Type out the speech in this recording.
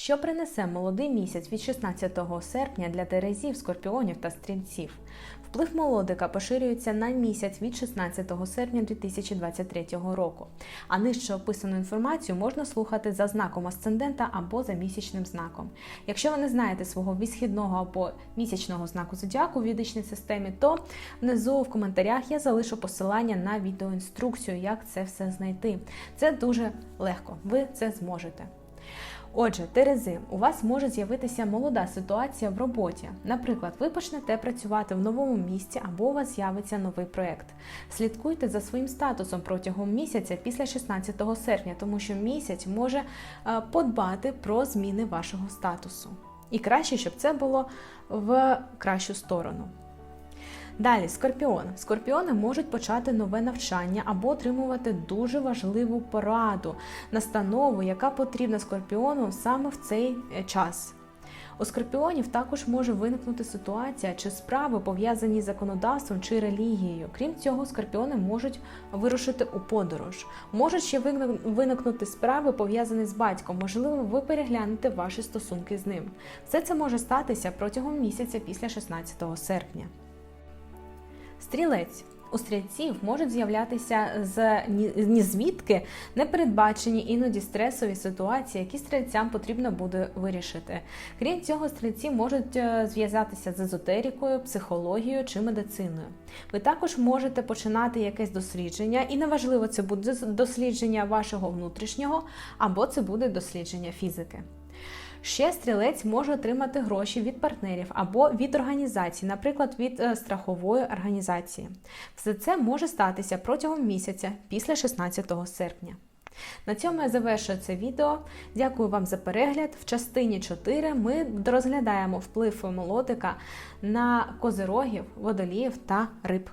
Що принесе молодий місяць від 16 серпня для терезів, скорпіонів та стрільців? Вплив молодика поширюється на місяць від 16 серпня 2023 року. А нижче описану інформацію можна слухати за знаком асцендента або за місячним знаком. Якщо ви не знаєте свого вісхідного або місячного знаку зодіаку в ведичній системі, то внизу в коментарях я залишу посилання на відеоінструкцію, як це все знайти. Це дуже легко, ви це зможете. Отже, Терези, у вас може з'явитися молода ситуація в роботі. Наприклад, ви почнете працювати в новому місці або у вас з'явиться новий проект. Слідкуйте за своїм статусом протягом місяця після 16 серпня, тому що місяць може е, подбати про зміни вашого статусу. І краще, щоб це було в кращу сторону. Далі, скорпіон. Скорпіони можуть почати нове навчання або отримувати дуже важливу пораду, настанову, яка потрібна скорпіону саме в цей е, час. У скорпіонів також може виникнути ситуація чи справи пов'язані з законодавством чи релігією. Крім цього, скорпіони можуть вирушити у подорож. Можуть ще виникнути справи пов'язані з батьком. Можливо, ви переглянете ваші стосунки з ним. Все це може статися протягом місяця після 16 серпня. Стрілець. У стрільців можуть з'являтися з ні, ні непередбачені іноді стресові ситуації, які стрільцям потрібно буде вирішити. Крім цього, стрільці можуть е, зв'язатися з езотерикою, психологією чи медициною. Ви також можете починати якесь дослідження, і неважливо, це буде дослідження вашого внутрішнього або це буде дослідження фізики. Ще стрілець може отримати гроші від партнерів або від організацій, наприклад, від е, страхової організації. Все це може статися протягом місяця після 16 серпня. На цьому я завершую це відео. Дякую вам за перегляд. В частині 4 ми розглядаємо вплив молотика на козирогів, водоліїв та риб.